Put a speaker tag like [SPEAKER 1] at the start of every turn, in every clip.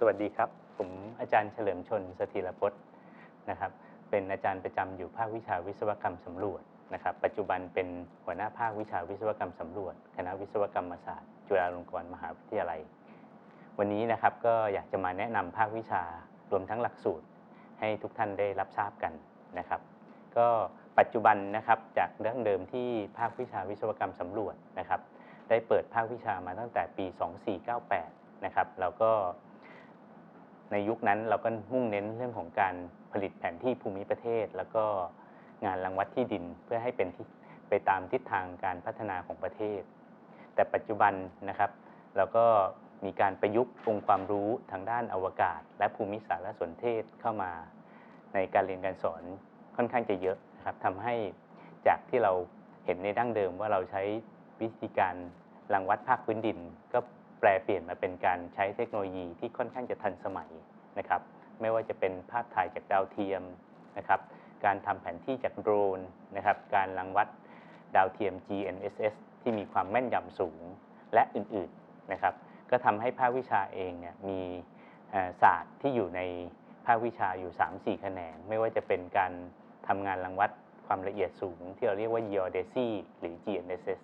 [SPEAKER 1] สวัสดีครับ ผมอาจารย์เฉลิมชนสถิรพจน์นะครับ เป็นอาจารย์ประจำอยู่ภาควิชาวิศวกรรมสำรวจนะครับ ปัจจุบันเป็นหัวหน้าภาควิชาวิศวกรรมสำรวจ คณะวิศวกรรมศาสตร์ จุฬาลงกรณ์มหาวิทยาลัย วันนี้นะครับก็อยากจะมาแนะนำภาควิชารวมทั้งหลักสูตร ให้ทุกท่านได้รับทราบกันนะครับ ก็ปัจจุบันนะครับจากเรื่องเดิมที่ภาควิชาวิศวกรรมสำรวจนะครับ ได้เปิดภาควิชามาตั้งแต่ปี 2498 นะครับแล้วก็ ในยุคนั้นเราก็มุ่งเน้นเรื่องของการผลิตแผนที่ภูมิประเทศ แล้วก็งานรังวัดที่ดินเพื่อให้เป็นที่ไปตามทิศทางการพัฒนาของประเทศ แต่ปัจจุบันนะครับ เราก็มีการประยุกต์องค์ความรู้ทางด้านอวกาศ และภูมิสารสนเทศเข้ามา ในการเรียนการสอนค่อนข้างจะเยอะนะครับทำให้จากที่เราเห็นในดั้งเดิมว่าเราใช้วิธีการรังวัดภาคพื้นดิน ก็ แปลเปลี่ยนมาเป็นการใช้เทคโนโลยีที่ค่อนข้างจะทันสมัยนะครับ ไม่ว่าจะเป็นภาพถ่ายจากดาวเทียมนะครับ การทำแผนที่จากโดรนนะครับ การรังวัดดาวเทียม GNSS ที่มีความแม่นยำสูงและอื่นๆนะครับ ก็ทำให้ภาควิชาเองเนี่ยมีศาสตร์ที่อยู่ในภาควิชาอยู่ 3-4 แขนง ไม่ว่าจะเป็นการทำงานรังวัดความละเอียดสูง ที่เราเรียกว่า geodesy หรือ GNSS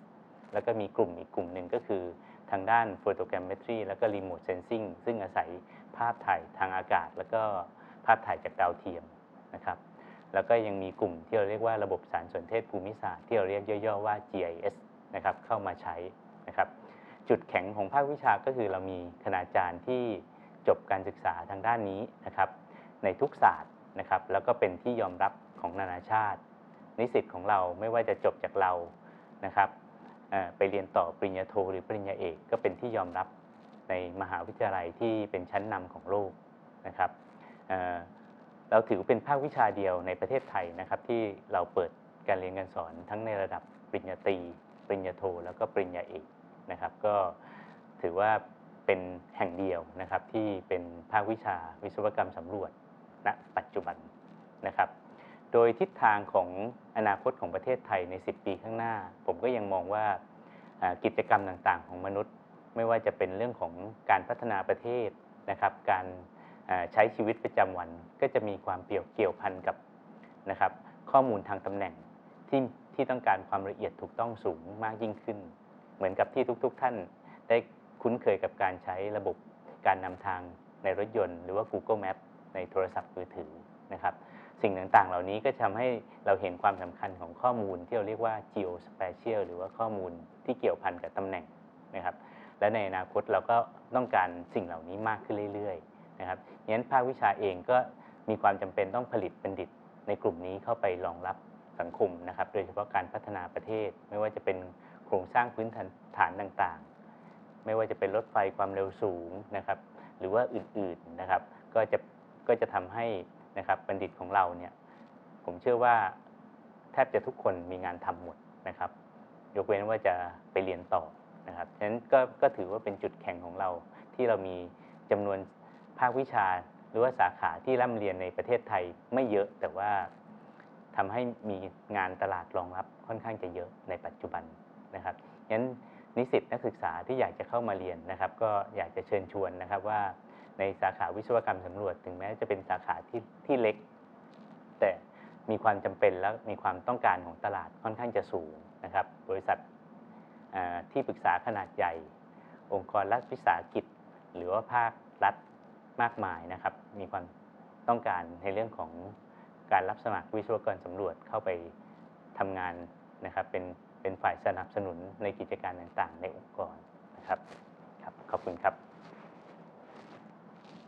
[SPEAKER 1] แล้วก็มีกลุ่มอีกกลุ่มหนึ่งก็คือ ทางด้าน photogrammetry แล้วก็ remote sensing ซึ่งอาศัยภาพถ่ายทางอากาศ แล้วก็ภาพถ่ายจากดาวเทียมนะครับแล้วก็ยังมีกลุ่มที่เราเรียกว่าระบบสารสนเทศภูมิศาสตร์ที่เราเรียกย่อๆว่า GIS นะครับเข้ามาใช้นะครับจุดแข็งของภาควิชาก็คือเรามีคณาจารย์ที่จบการศึกษาทางด้านนี้นะครับในทุกศาสตร์นะครับแล้วก็เป็นที่ยอมรับของนานาชาติ นิสิตของเราไม่ว่าจะจบจากเรานะครับ ไปเรียนต่อปริญญาโทหรือปริญญาเอก ก็เป็นที่ยอมรับในมหาวิทยาลัยที่เป็นชั้นนำของโลกนะครับเเราถือเป็นภาควิชาเดียวในประเทศไทยนะครับที่เราเปิดการเรียนการสอนทั้งในระดับปริญญาตรีปริญญาโทแล้วก็ปริญญาเอกนะครับ ก็ถือว่าเป็นแห่งเดียวนะครับที่เป็นภาควิชาวิศวกรรมสำรวจณปัจจุบันนะครับ โดยทิศทางของอนาคตของประเทศไทยใน 10 ปีข้างหน้า ผมก็ยังมองว่ากิจกรรมต่างๆ ของมนุษย์ ไม่ว่าจะเป็นเรื่องของการพัฒนาประเทศนะครับ การใช้ชีวิตประจำวันก็จะมีความเกี่ยวเกี่ยวพันกับนะครับ ข้อมูลทางตำแหน่งที่ที่ต้องการความละเอียดถูกต้องสูงมากยิ่งขึ้น เหมือนกับที่ทุกๆ ท่านได้คุ้นเคยกับการใช้ระบบการนำทางในรถยนต์ หรือว่า Google Map ในโทรศัพท์มือถือนะครับ สิ่งต่างๆ เหล่านี้ก็ทำให้เราเห็นความสำคัญของข้อมูลที่เราเรียกว่า geospatial หรือว่าข้อมูลที่เกี่ยวพันกับตำแหน่งนะครับ และในอนาคตเราก็ต้องการสิ่งเหล่านี้มากขึ้นเรื่อยๆนะครับงั้นภาควิชาเองก็มีความจำเป็นต้องผลิตบัณฑิตในกลุ่มนี้เข้าไปรองรับสังคมนะครับ โดยเฉพาะการพัฒนาประเทศ ไม่ว่าจะเป็นโครงสร้างพื้นฐานต่างๆ ไม่ว่าจะเป็นรถไฟความเร็วสูงนะครับ หรือว่าอื่นๆนะครับ ก็จะก็จะทำให้ นะครับบัณฑิตของเราเนี่ยผมเชื่อว่าแทบจะทุกคนมีงานทำหมดนะครับ ยกเว้นว่าจะไปเรียนต่อนะครับฉะนั้นก็ก็ถือว่าเป็นจุดแข็งของเราที่เรามีจำนวนภาควิชาหรือว่าสาขาที่ร่ำเรียนในประเทศไทยไม่เยอะแต่ว่าทำให้มีงานตลาดรองรับค่อนข้างจะเยอะในปัจจุบันนะครับงั้นนิสิตนักศึกษาที่อยากจะเข้ามาเรียนนะครับ ก็อยากจะเชิญชวนนะครับว่า ในสาขาวิศวกรรมสำรวจ ถึงแม้จะเป็นสาขาที่ที่เล็ก แต่มีความจำเป็นและมีความต้องการของตลาดค่อนข้างจะสูงนะครับ บริษัทที่ปรึกษาขนาดใหญ่ องค์กรรัฐวิสาหกิจ หรือว่าภาครัฐมากมายนะครับ มีความต้องการในเรื่องของการรับสมัครวิศวกรสำรวจเข้าไปทำงานนะครับเป็นเป็นฝ่ายสนับสนุนในกิจการต่างๆ ในองค์กรนะครับครับ ขอบคุณครับ